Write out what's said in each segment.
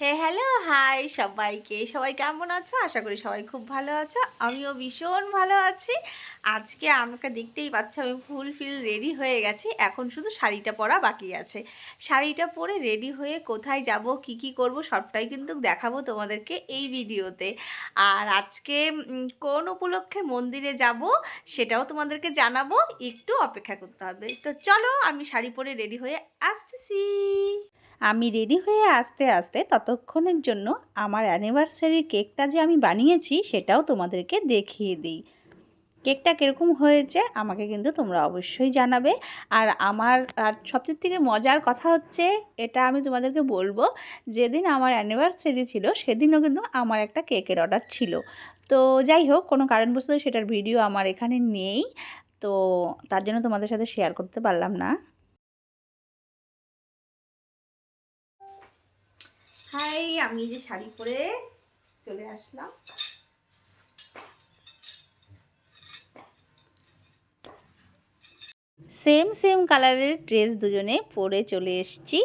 হে hello hi সবাইকে। সবাই কেমন আছো? আশা করি সবাই খুব ভালো আছো। আমিও ভীষণ ভালো আছি। আজকে আমাকে দেখতেই পাচ্ছ, আমি ফুল ফিল রেডি হয়ে গেছি। এখন শুধু শাড়িটা পরা বাকি আছে। শাড়িটা পরে রেডি হয়ে কোথায় যাব, কি কি করব, সবটাই কিন্তু দেখাবো তোমাদেরকে এই ভিডিওতে। আর আজকে কোন উপলক্ষে মন্দিরে যাব, সেটাও তোমাদেরকে জানাব। একটু অপেক্ষা করতে হবে। তো চলো, আমি শাড়ি পরে রেডি হয়ে আসতেছি। আমি রেডি হয়ে আসতে আসতে ততক্ষণের জন্য আমার অ্যানিভার্সারির কেকটা যে আমি বানিয়েছি সেটাও তোমাদেরকে দেখিয়ে দিই। কেকটা কীরকম হয়েছে আমাকে কিন্তু তোমরা অবশ্যই জানাবে। আর আমার, আর সবচেয়ে থেকে মজার কথা হচ্ছে এটা আমি তোমাদেরকে বলব, যেদিন আমার অ্যানিভার্সারি ছিল সেদিনও কিন্তু আমার একটা কেকের অর্ডার ছিল। তো যাই হোক, কোনো কারণবশত সেটার ভিডিও আমার এখানে নেই। তো তার জন্য তোমাদের সাথে শেয়ার করতে পারলাম না। হাই, আমি যে শাড়ি পরে চলে আসলাম। সেম সেম কালারের ড্রেস দুজনে পরে চলে এসেছি।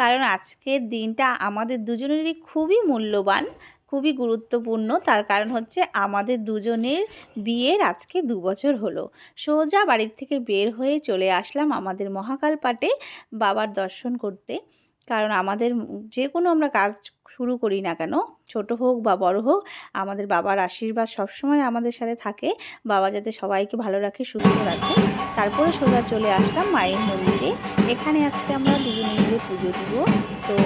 কারণ আজকের দিনটা আমাদের দুজনেরই খুবই মূল্যবান, খুবই গুরুত্বপূর্ণ। তার কারণ হচ্ছে আমাদের দুজনের বিয়ের আজকে দু বছর হলো। সোজা বাড়ির থেকে বের হয়ে চলে আসলাম আমাদের মহাকাল পাটে বাবার দর্শন করতে। কারণ আমাদের যে কোনো আমরা কাজ শুরু করি না কেন, ছোট হোক বা বড় হোক, আমাদের বাবার আশীর্বাদ সবসময় আমাদের সাথে থাকে। বাবা যাতে সবাইকে ভালো রাখে, সুস্থ রাখে। তারপরে সোজা চলে আসলাম মায়ের মন্দিরে। এখানে আজকে আমরা দুজনে মিলে পুজো দিব। তো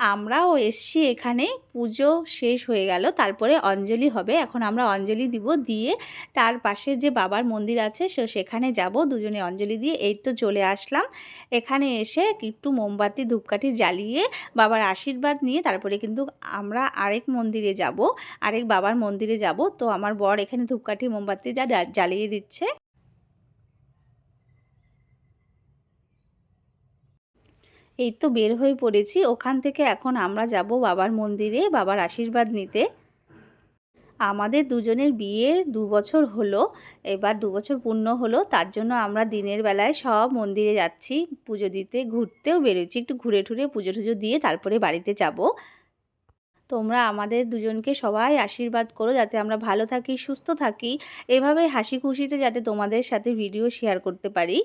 আমরাও এসছি এখানে, পুজো শেষ হয়ে গেল, তারপরে অঞ্জলি হবে। এখন আমরা অঞ্জলি দিব দিয়ে তার পাশে যে বাবার মন্দির আছে, সে সেখানে যাব, দুজনে অঞ্জলি দিয়ে। এই তো চলে আসলাম। এখানে এসে একটু মোমবাতি, ধূপকাঠি জ্বালিয়ে বাবার আশীর্বাদ নিয়ে তারপরে কিন্তু আমরা আরেক মন্দিরে যাব, আরেক বাবার মন্দিরে যাব। তো আমার বর এখানে ধূপকাঠি, মোমবাতি জ্বালিয়ে দিচ্ছে। এই তো বের হয়ে পড়েছি, ওখান থেকে এখন আমরা যাব বাবার মন্দিরে, বাবার আশীর্বাদ নিতে। আমাদের দুজনের বিয়ের দু বছর হলো, এবার দু বছর পূর্ণ হলো, তার জন্য আমরা দিনের বেলায় সব মন্দিরে যাচ্ছি, পুজো দিতে, ঘুরতেও বেরোচ্ছি, একটু ঘুরে ঠুরে পুজো টুজো দিয়ে তারপরে বাড়িতে যাব। তোমরা আমাদের দুজনকে সবাই আশীর্বাদ করো যাতে আমরা ভালো থাকি, সুস্থ থাকি। এভাবে হাসি খুশিতে যাতে তোমাদের সাথে ভিডিও শেয়ার করতে পারি।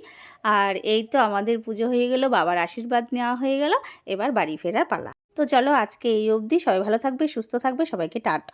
আর এই তো আমাদের পুজো হয়ে গেল, বাবার আশীর্বাদ নেওয়া হয়ে গেল, এবার বাড়ি ফেরার পালা। তো চলো আজকে এই অবধি সবাই ভালো থাকবে, সুস্থ থাকবে, সবাইকে টাটা।